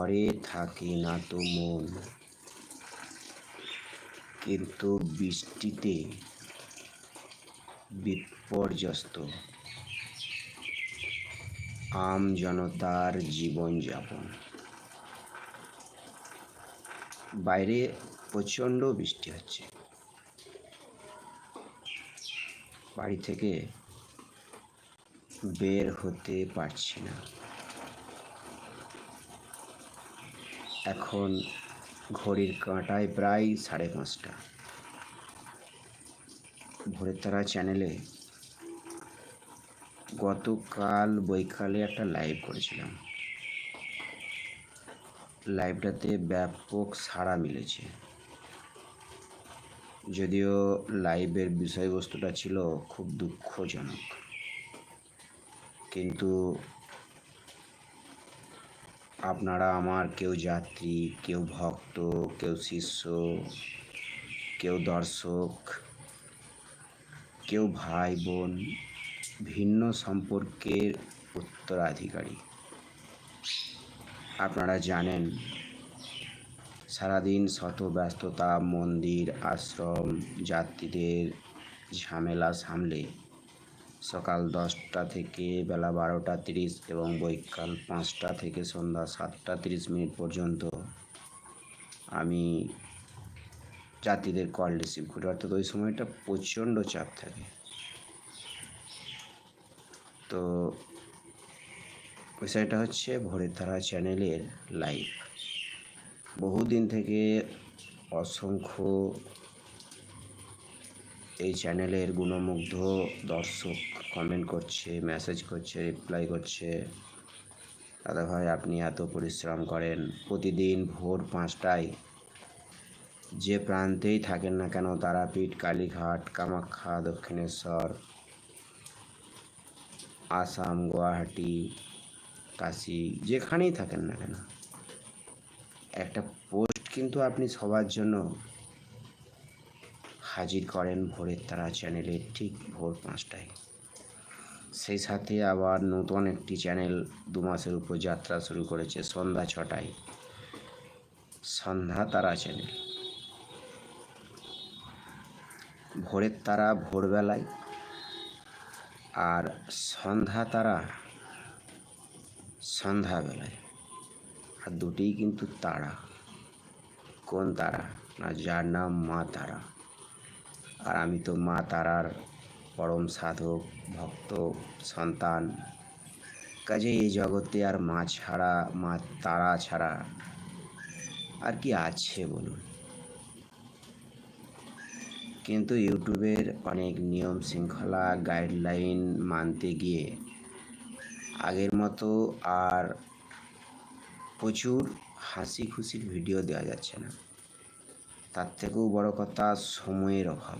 ঘরে থাকে না তো মন। কিন্তু বৃষ্টিতে বিপর্যস্ত। আম জনতার জীবনযাপন বাইরে প্রচণ্ড বৃষ্টি হচ্ছে। বাড়ি থেকে বের হতে পারছি না। এখন ঘড়ির কাঁটায় প্রায় সাড়ে পাঁচটা। ভোরের তারা চ্যানেলে গতকাল বৈকালে একটা লাইভ করেছিলাম। লাইভটাতে ব্যাপক সাড়া মিলেছে। যদিও লাইভের বিষয়বস্তুটা ছিল খুব দুঃখজনক। কিন্তু আপনারা আমার কেউ যাত্রী, কেউ ভক্ত, কেউ শিষ্য, কেউ দর্শক, কেউ ভাই বোন, ভিন্ন সম্পর্কের উত্তরাধিকারী। আপনারা জানেন, সারাদিন শত ব্যস্ততা, মন্দির, আশ্রম, যাত্রীদের ঝামেলা সামলে সকাল দশটা থেকে বেলা বারোটা তিরিশ এবং বৈকাল পাঁচটা থেকে সন্ধ্যা সাতটা তিরিশ মিনিট পর্যন্ত আমি যাত্রীদের কল রিসিভ করি। অর্থাৎ ওই সময়টা প্রচণ্ড চাপ থাকে। তো বিষয়টা হচ্ছে ভোরের ধারা চ্যানেলের লাইভ বহুদিন থেকে অসংখ্য এই চ্যানেলের গুণমুগ্ধ দর্শক কমেন্ট করছে মেসেজ করছে রিপ্লাই করছে। দাদা ভাই, আপনি এত পরিশ্রম করেন। প্রতিদিন ভোর পাঁচটায় যে প্রান্তেই থাকেন না কেন, তারাপীঠ, কালীঘাট, কামাখ্যা, দক্ষিণেশ্বর, আসাম, গুয়াহাটি, কাশি, যেখানেই থাকেন না কেন। একটা পোস্ট কিন্তু আপনি সবার জন্য হাজির করেন ভোরের তারা চ্যানেলে ঠিক ভোর পাঁচটায়। সেই সাথে আবার নতুন একটি চ্যানেল দু মাসের উপর যাত্রা শুরু করেছে সন্ধ্যা ছটায়। সন্ধ্যা তারা চ্যানেল। ভোরের তারা ভোরবেলায় আর সন্ধ্যা তারা সন্ধ্যাবেলায়। আর দুটিই কিন্তু তারা। কোন তারা? না, যার নাম মা তারা। আর আমি তো মা তারার পরম সাধক, ভক্ত, সন্তান। কাজে এই জগতে আর মা ছাড়া, মা তারা ছাড়া আর কি আছে বলুন? কিন্তু ইউটিউবের অনেক নিয়ম শৃঙ্খলা, গাইডলাইন মানতে গিয়ে আগের মতো আর প্রচুর হাসি খুশির ভিডিও দেওয়া যাচ্ছে না। তার থেকেও বড় কথা, সময়ের অভাব।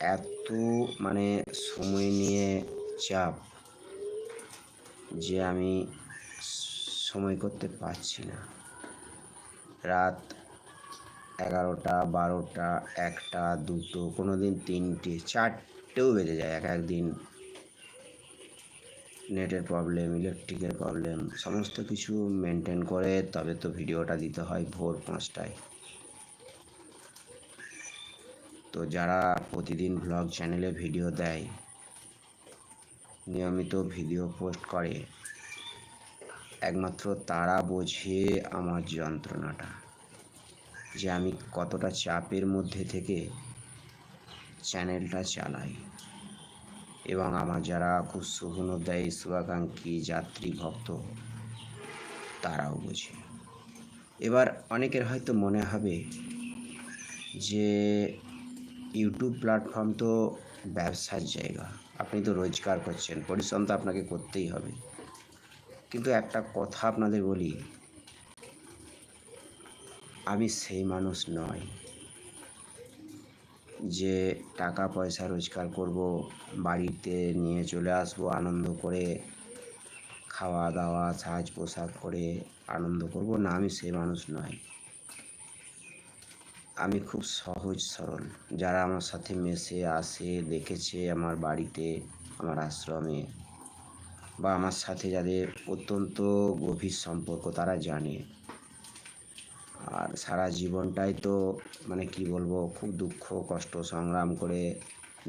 এত মানে সময় নিয়ে চাপ যে আমি সময় করতে পারছি না। রাত এগারোটা, বারোটা, একটা, দুটো কোনো দিন তিনটে, চারটেও বেজে যায় এক, একদিন। নেটের প্রবলেম, ইলেকট্রিকের প্রবলেম, সমস্ত কিছু মেনটেন করে তবে তো ভিডিওটা দিতে হয় ভোর পাঁচটায়। তো যারা প্রতিদিন ব্লগ চ্যানেলে ভিডিও দেয়, নিয়মিত ভিডিও পোস্ট করে, একমাত্র তারা বোঝে আমার যন্ত্রণাটা, যে আমি কতটা চাপের মধ্যে থেকে চ্যানেলটা চালাই। এবং আমার যারা খুব শুভনোদ্দায়ী শুভাকাঙ্ক্ষী যাত্রী, ভক্ত, তারাও বোঝে। এবার অনেকের হয়তো মনে হবে যে ইউটিউব প্ল্যাটফর্ম তো ব্যবসার জায়গা। আপনি তো রোজগার করছেন, পরিশ্রম তো আপনাকে করতেই হবে। কিন্তু একটা কথা আপনাদের বলি, আমি সেই মানুষ নয় যে টাকা পয়সা রোজগার করব, বাড়িতে নিয়ে চলে আসব, আনন্দ করে খাওয়া দাওয়া সাজ পোশাক করে আনন্দ করব। না, আমি সেই মানুষ নয় আমি খুব সহজ সরল। যারা আমার সাথে মেশে, আসে, দেখেছে আমার বাড়িতে, আমার আশ্রমে বা আমার সাথে যাদের অত্যন্ত গভীর সম্পর্ক, তারা জানে। আর সারা জীবনটাই তো মানে কি বলব, খুব দুঃখ, কষ্ট, সংগ্রাম করে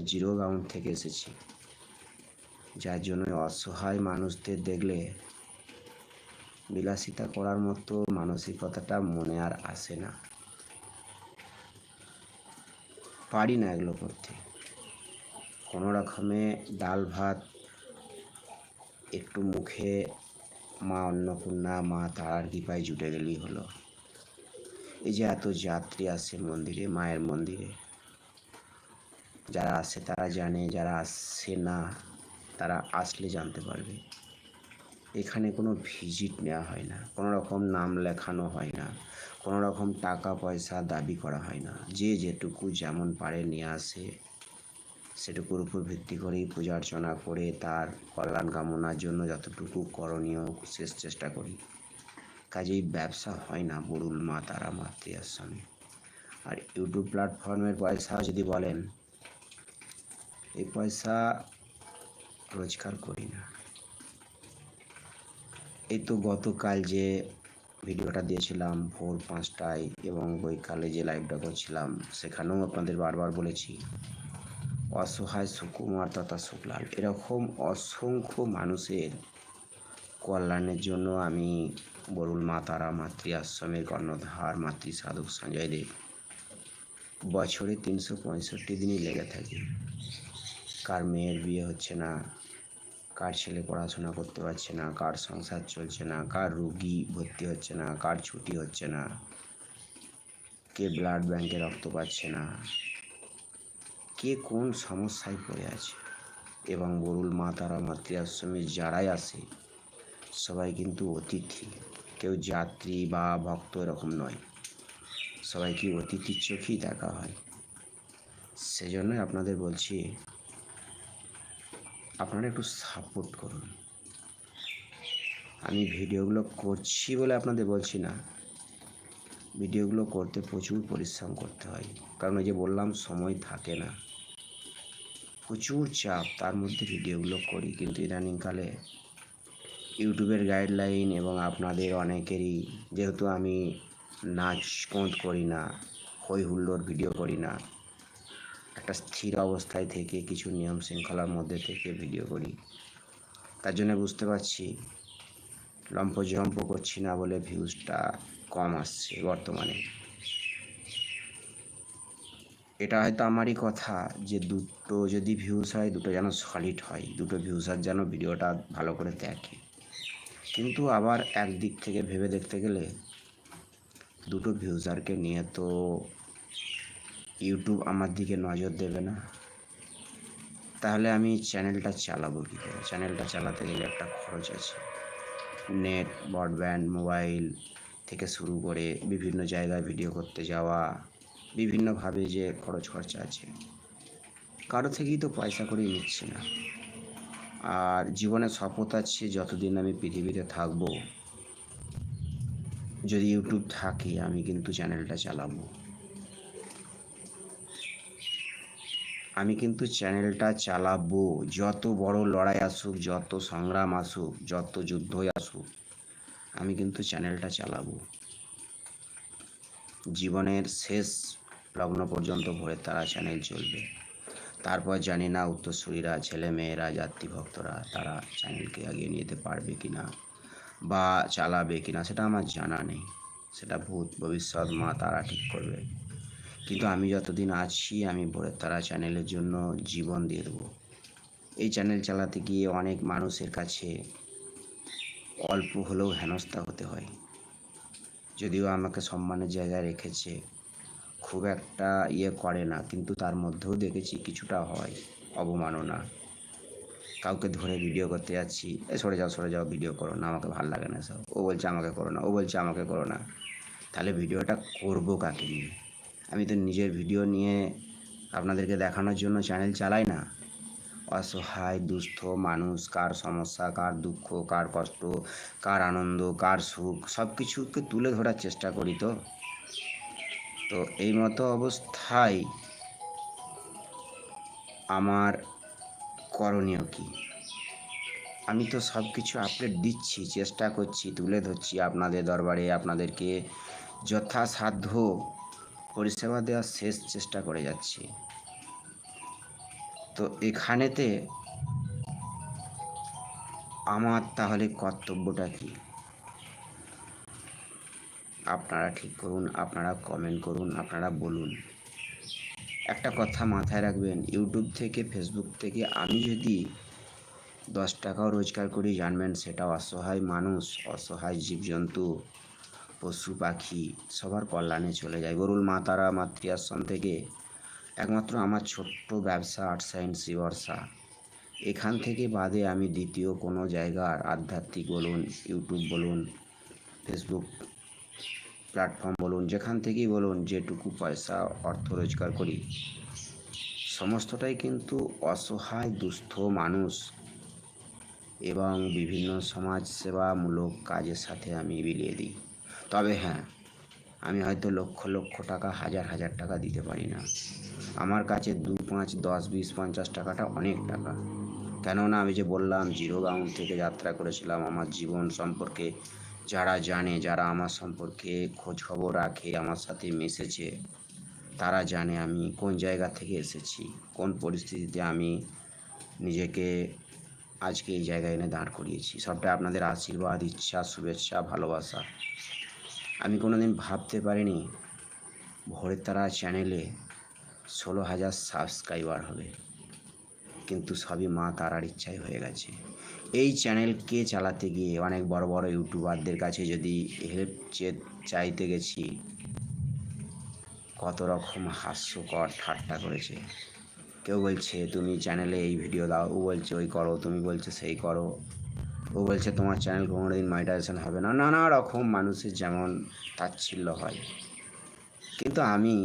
জিরো গ্রাউন্ড থেকে এসেছি। যার জন্য অসহায় মানুষদের দেখলে বিলাসিতা করার মতো মানসিকতাটা মনে আর আসে না। পারি না এগুলো করতে। কোনো রকমে ডাল ভাত, একটু মুখে মা অন্নপূর্ণা, মা তারার কৃপায় জুটে গেলেই হলো। এই যে এত যাত্রী আসে মন্দিরে, মায়ের মন্দিরে, যারা আসে তারা জানে, যারা আসে না, তারা আসলে জানতে পারবে। এখানে কোনো ভিজিট নেওয়া হয় না, কোনো রকম নাম লেখানো হয় না। কোনো রকম টাকা, পয়সা দাবি করা হয় না। যে যেটুকু যেমন পারে নিয়ে আসে, সেটুকুর উপর ভিত্তি করেই পূজা অর্চনা করে তার কল্যাণ কামনার জন্য যতটুকু করণীয় শেষ চেষ্টা করি। কাজেই ব্যবসা হয় না বরুল মা, তারা মাতৃ আর ইউটিউব প্ল্যাটফর্মের পয়সা যদি বলেন, এই পয়সা রোজগার করি না। এই তো গতকাল যে ভিডিওটা দিয়েছিলাম ভোর পাঁচটায় এবং বৈকালে যে লাইভটা করছিলাম, সেখানেও আপনাদের বারবার বলেছি, অসহায় সুকুমার তথা শুক্লাল এরকম অসংখ্য মানুষের কল্যাণের জন্য আমি বরুল মা তারা মাতৃ আশ্রমের কর্ণধার, মাতৃ সাধক সঞ্জয় দেব, বছরে তিনশো পঁয়ষট্টি দিনই লেগে থাকে। কার মেয়ের বিয়ে হচ্ছে না কার ছেলে পড়াশোনা করতে পারছে না, কার সংসার চলছে না, কার রুগী ভর্তি হচ্ছে না, কার ছুটি হচ্ছে না, কে ব্লাড ব্যাংকে রক্ত পাচ্ছে না, কে কোন সমস্যায় পড়ে আছে। এবং বরুল মা তারা মাতৃ আশ্রমে যারাই আসে, সবাই কিন্তু অতিথি। কেউ যাত্রী বা ভক্ত এরকম নয়। সবাইকে অতিথির চোখেই দেখা হয়? সেজন্যই আপনাদের বলছি আপনারা একটু সাপোর্ট করুন। আমি ভিডিওগুলো করছি বলে আপনাদের বলছি না। ভিডিওগুলো করতে প্রচুর পরিশ্রম করতে হয়। কারণ ওই যে বললাম, সময় থাকে না। প্রচুর চাপ, তার মধ্যে ভিডিওগুলো করি। কিন্তু ইদানিংকালে ইউটিউবের গাইডলাইন এবং আপনাদের অনেকেরই, যেহেতু আমি নাচ কোঁত করি না, হই হুল্লোর ভিডিও করি না একটা স্থির অবস্থায় থেকে কিছু নিয়ম শৃঙ্খলার মধ্যে থেকে ভিডিও করি। তার জন্য বুঝতে পারছি, লম্প জম্প করছি না বলে ভিউজটা কম আসছে বর্তমানে। এটা হয়তো আমারই কথা যে দুটো যদি ভিউজ হয়, দুটো যেন সলিড হয়, দুটো ভিউজার যেন ভিডিওটা ভালো করে দেখে। কিন্তু আবার একদিক থেকে ভেবে দেখতে গেলে দুটো ভিউজারকে নিয়ে তো ইউটিউব আমার দিকে নজর দেবে না। তাহলে আমি চ্যানেলটা চালাবো কী করে? চ্যানেলটা চালাতে গেলে একটা খরচ আছে। নেট ব্রডব্যান্ড মোবাইল থেকে শুরু করে বিভিন্ন জায়গায় ভিডিও করতে যাওয়া, বিভিন্নভাবে যে খরচ খরচা আছে। কারও থেকেই তো পয়সা করেই নিচ্ছি না। আর জীবনে শপথ আছে যতদিন আমি পৃথিবীতে থাকব, যদি ইউটিউব থাকে, আমি কিন্তু চ্যানেলটা চালাবো। আমি কিন্তু চ্যানেলটা চালাবো। যত বড় লড়াই আসুক, যত সংগ্রাম আসুক, যত যুদ্ধই আসুক, আমি কিন্তু চ্যানেলটা চালাবো। জীবনের শেষ লগ্ন পর্যন্ত ভোরের তারা চ্যানেল চলবে। তারপর জানি না উত্তরসূরিরা ছেলে মেয়েরা যাত্রী ভক্তরা তারা চ্যানেলকে এগিয়ে নিতে পারবে কি না বা চালাবে কি না সেটা আমার জানা নেই। সেটা ভূত, ভবিষ্যৎ, মা, তারা ঠিক করবে। কিন্তু আমি যতদিন আছি, আমি ভোরের তারা চ্যানেলের জন্য জীবন দিয়ে দেবো। এই চ্যানেল চালাতে গিয়ে অনেক মানুষের কাছে অল্প হলেও হেনস্থা হতে হয়। যদিও আমাকে সম্মানের জায়গায় রেখেছে, খুব একটা ইয়ে করে না, কিন্তু তার মধ্যেও দেখেছি কিছুটা হয় অবমাননা কাউকে ধরে ভিডিও করতে যাচ্ছি, এ, সরে যাও সরে যাও, ভিডিও করো না, আমাকে ভালো লাগে না সব ও বলছে, আমাকে করো না। ও বলছে, আমাকে করো না। তাহলে ভিডিওটা করব কাকে নিয়ে? আমি তো নিজের ভিডিও নিয়ে আপনাদেরকে দেখানোর জন্য চ্যানেল চালাই না। অসহায়, দুস্থ মানুষ, কার সমস্যা, কার দুঃখ, কার কষ্ট, কার আনন্দ, কার সুখ সব কিছুকে তুলে ধরার চেষ্টা করি তো। তো এই মতো অবস্থায় আমার করণীয় কি? আমি তো সব কিছু আপডেট দিচ্ছি, চেষ্টা করছি, তুলে ধরছি আপনাদের দরবারে, আপনাদেরকে যথাসাধ্য পরিষেবা দেওয়ার শেষ চেষ্টা করে যাচ্ছি। তো এখানেতে আমার তাহলে কর্তব্যটা কি? আপনারা ঠিক করুন, আপনারা কমেন্ট করুন, আপনারা বলুন। একটা কথা মাথায় রাখবেন ইউটিউব থেকে ফেসবুক থেকে আমি যদি দশ টাকাও রোজগার করি জানবেন সেটা অসহায় মানুষ, অসহায় জীবজন্তু। পশু পাখি সবার কল্যাণে চলে যায়। গরুল মা তারা মাতৃ আশ্রম থেকে একমাত্র আমার ছোট্ট ব্যবসা আর্টস অ্যান্ড শিবর্ষা এখান থেকে বাদে আমি দ্বিতীয় কোনো জায়গার আধ্যাত্মিক বলুন, ইউটিউব বলুন, ফেসবুক প্ল্যাটফর্ম বলুন, যেখান থেকেই বলুন, যেটুকু পয়সা, অর্থ রোজগার করি, সমস্তটাই কিন্তু অসহায়, দুস্থ মানুষ এবং বিভিন্ন সমাজসেবামূলক কাজের সাথে আমি বিলিয়ে দিই। তবে হ্যাঁ আমি হয়তো লক্ষ লক্ষ টাকা, হাজার হাজার টাকা দিতে পারি না। আমার কাছে দু পাঁচ, দশ, বিশ, পঞ্চাশ টাকাটা অনেক টাকা। কেননা আমি যে বললাম, জিরো গ্রাউন্ড থেকে যাত্রা করেছিলাম, আমার জীবন সম্পর্কে যারা জানে, যারা আমার সম্পর্কে খোঁজ খবর রাখে, আমার সাথে মিশেছে, তারা জানে আমি কোন জায়গা থেকে এসেছি, কোন পরিস্থিতিতে আমি নিজেকে আজকে এই জায়গায় এনে দাঁড় করিয়েছি। সবটা আপনাদের আশীর্বাদ, ইচ্ছা, শুভেচ্ছা, ভালোবাসা। আমি কোনো দিন ভাবতে পারিনি ভোরের তারা চ্যানেলে ষোলো হাজার সাবস্ক্রাইবার হবে। কিন্তু সবই মা তারার ইচ্ছাই হয়ে গেছে। এই চ্যানেলকে চালাতে গিয়ে অনেক বড় বড় ইউটিউবারদের কাছে যদি হেল্প চাইতে গেছি, কত রকম হাস্যকর ঠাট্টা করেছে। কেউ বলছে, তুমি চ্যানেলে এই ভিডিও দাও। ও বলছে, ওই করো, তুমি বলছো সেই করো। ও বলছে, তোমার চ্যানেল কোনো দিন মনিটাইজেশন হবে না। নানা রকম মানুষের যেমন তাচ্ছিল্য হয়। কিন্তু আমি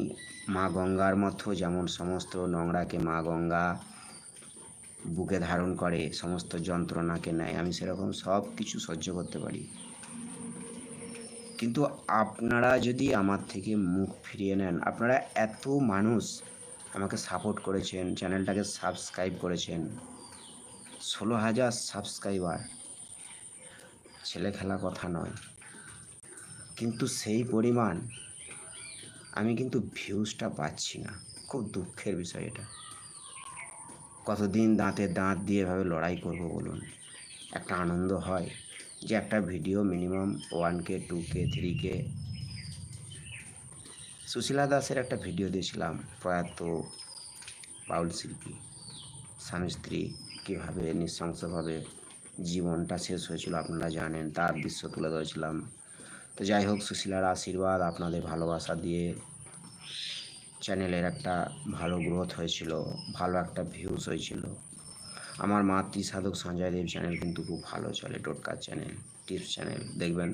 মা গঙ্গার মতো যেমন সমস্ত নোংরাকে মা গঙ্গা বুকে ধারণ করে, সমস্ত যন্ত্রণাকে নেয়, আমি সেরকম সব কিছু সহ্য করতে পারি। কিন্তু আপনারা যদি আমার থেকে মুখ ফিরিয়ে নেন, আপনারা এত মানুষ আমাকে সাপোর্ট করেছেন চ্যানেলটাকে সাবস্ক্রাইব করেছেন, ষোলো হাজার সাবস্ক্রাইবার ছেলে খেলা কথা নয়। কিন্তু সেই পরিমাণ আমি কিন্তু ভিউজটা পাচ্ছি না। খুব দুঃখের বিষয় এটা। কতদিন দাঁতে দাঁত দিয়ে এভাবে লড়াই করব বলুন? একটা আনন্দ হয় যে একটা video minimum one K two K three K Sushila দাসের একটা ভিডিও দিয়েছিলাম প্রয়াত বাউল শিল্পী। স্বামী স্ত্রী কীভাবে নৃশংসভাবে জীবনটা শেষ হয়েছিল, আপনারা জানেন, তার দৃশ্য তুলে ধরেছিলাম। তো যাই হোক, সুশীলার আশীর্বাদ আপনাদের ভালোবাসা দিয়ে চ্যানেলের একটা ভালো গ্রোথ হয়েছিল, ভালো একটা ভিউজ হয়েছিল। আমার মাতৃ সাধক সঞ্জয় দেব চ্যানেল কিন্তু খুব ভালো চলে টোটকার চ্যানেল টিপস চ্যানেল দেখবেন।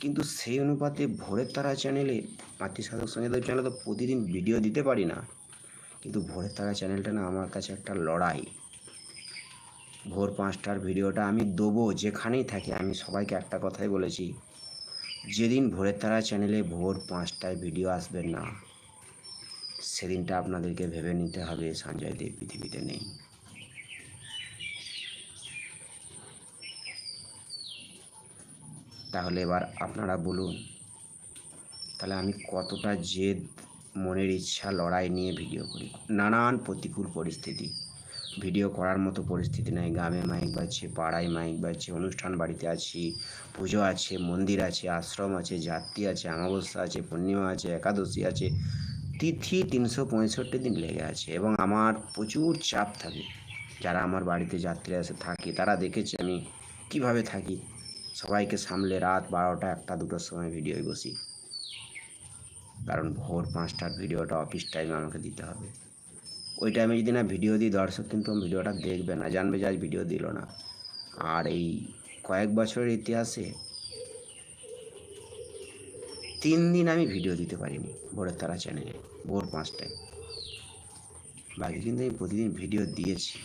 কিন্তু সেই অনুপাতে ভোরের তারা চ্যানেলে মাতৃ সাধক সঞ্জয় দেব চ্যানেলে তো প্রতিদিন ভিডিও দিতে পারি না। কিন্তু ভোরের তারা চ্যানেলটা না আমার কাছে একটা লড়াই। ভোর পাঁচটার ভিডিওটা আমি দেবো যেখানেই থাকি। আমি সবাইকে একটা কথাই বলেছি, যেদিন ভোরের তারা চ্যানেলে ভোর পাঁচটায় ভিডিও আসবেন না, সেদিনটা আপনাদেরকে ভেবে নিতে হবে সঞ্জয় দেব পৃথিবীতে নেই। তাহলে এবার আপনারা বলুন, তাহলে আমি কতটা জেদ, মনের ইচ্ছা লড়াই নিয়ে ভিডিও করি? নানান প্রতিকূল পরিস্থিতি। ভিডিও করার মতো পরিস্থিতি নেই। গ্রামে মাইক বাজছে, পাড়ায় মাইক বাজছে, অনুষ্ঠান বাড়িতে আছি, পুজো আছে, মন্দির আছে, আশ্রম আছে যাত্রী আছে, অমাবস্যা আছে, পূর্ণিমা আছে, একাদশী আছে। তিথি তিনশো পঁয়ষট্টি দিন লেগে আছে এবং আমার প্রচুর চাপ থাকে। যারা আমার বাড়িতে যাত্রী এসে থাকে, তারা দেখেছে আমি কীভাবে থাকি। সবাইকে সামলে রাত বারোটা একটা দুটোর সময় ভিডিওয় বসি। কারণ ভোর পাঁচটার ভিডিওটা অফিস টাইমে আমাকে দিতে হবে। ওই টাইমে যদি না ভিডিও দিই, দর্শক কিন্তু ভিডিওটা দেখবে না, জানবে যে আজ ভিডিও দিল না। আর এই কয়েক বছরের ইতিহাসে তিন দিন আমি ভিডিও দিতে পারিনি ভোরের তারা চ্যানেলে ভোর পাঁচটায়। বাকি কিন্তু আমি প্রতিদিন ভিডিও দিয়েছি।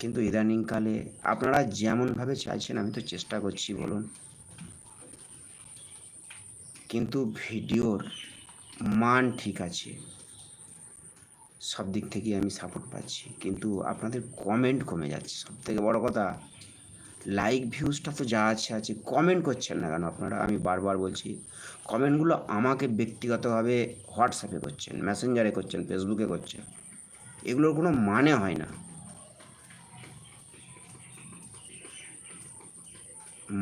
কিন্তু ইদানিংকালে আপনারা যেমনভাবে চাইছেন, আমি তো চেষ্টা করছি, বলুন। কিন্তু ভিডিওর মান ঠিক আছে। সব দিক থেকেই আমি সাপোর্ট পাচ্ছি। কিন্তু আপনাদের কমেন্ট কমে যাচ্ছে। সব থেকে বড়ো কথা লাইক ভিউজটা তো যা আছে আছে কমেন্ট করছেন না কেন আপনারা? আমি বারবার বলছি কমেন্টগুলো আমাকে ব্যক্তিগতভাবে হোয়াটসঅ্যাপে করছেন মেসেঞ্জারে করছেন ফেসবুকে করছেন। এগুলোর কোনো মানে হয় না।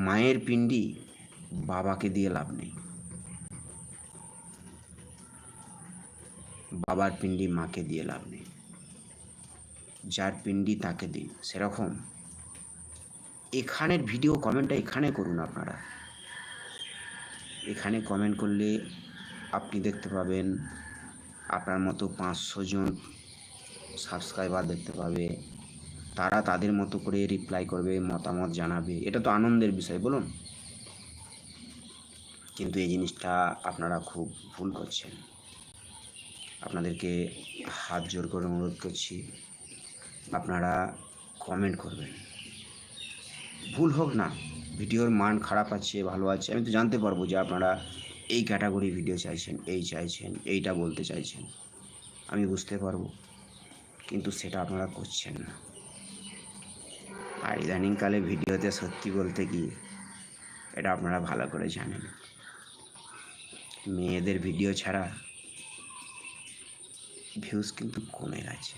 মায়ের পিণ্ডি বাবাকে দিয়ে লাভ নেই। বাবার পিণ্ডি মাকে দিয়ে লাভ নেই। যার পিণ্ডি তাকে দিন, সেরকম। এখানের ভিডিও কমেন্টটা এখানে করুন আপনারা। এখানে কমেন্ট করলে আপনি দেখতে পাবেন, আপনার মতো পাঁচশো জন সাবস্ক্রাইবার দেখতে পাবে। তারা তাদের মতো করে রিপ্লাই করবে, মতামত জানাবে। এটা তো আনন্দের বিষয়, বলুন। কিন্তু এই জিনিসটা আপনারা খুব ভুল করছেন। আপনাদেরকে হাত জোর করে অনুরোধ করছি, আপনারা কমেন্ট করবেন। ভুল হোক না, ভিডিওর মান খারাপ আছে, ভালো আছে, আমি তো জানতে পারব যে আপনারা এই ক্যাটাগরি ভিডিও চাইছেন, এই চাইছেন, এইটা বলতে চাইছেন। আমি বুঝতে পারব, কিন্তু সেটা আপনারা করছেন না। আর ইদানিংকালে ভিডিওতে সত্যি বলতে কি, এটা আপনারা ভালো করে জানেন। মেয়েদের ভিডিও ছাড়া ভিউজ কিন্তু কমে গেছে।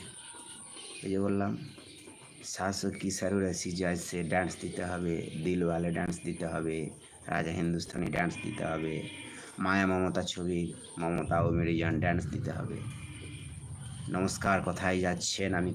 এই যে বললাম, শাসক কি সারুর এসি সে ডান্স দিতে হবে, দিলওয়ালে ডান্স দিতে হবে, রাজা হিন্দুস্তানি ডান্স দিতে হবে, মায়া মমতা ছবি, মমতা ও মেরিজন ডান্স দিতে হবে। নমস্কার, কোথায় যাচ্ছেন আমি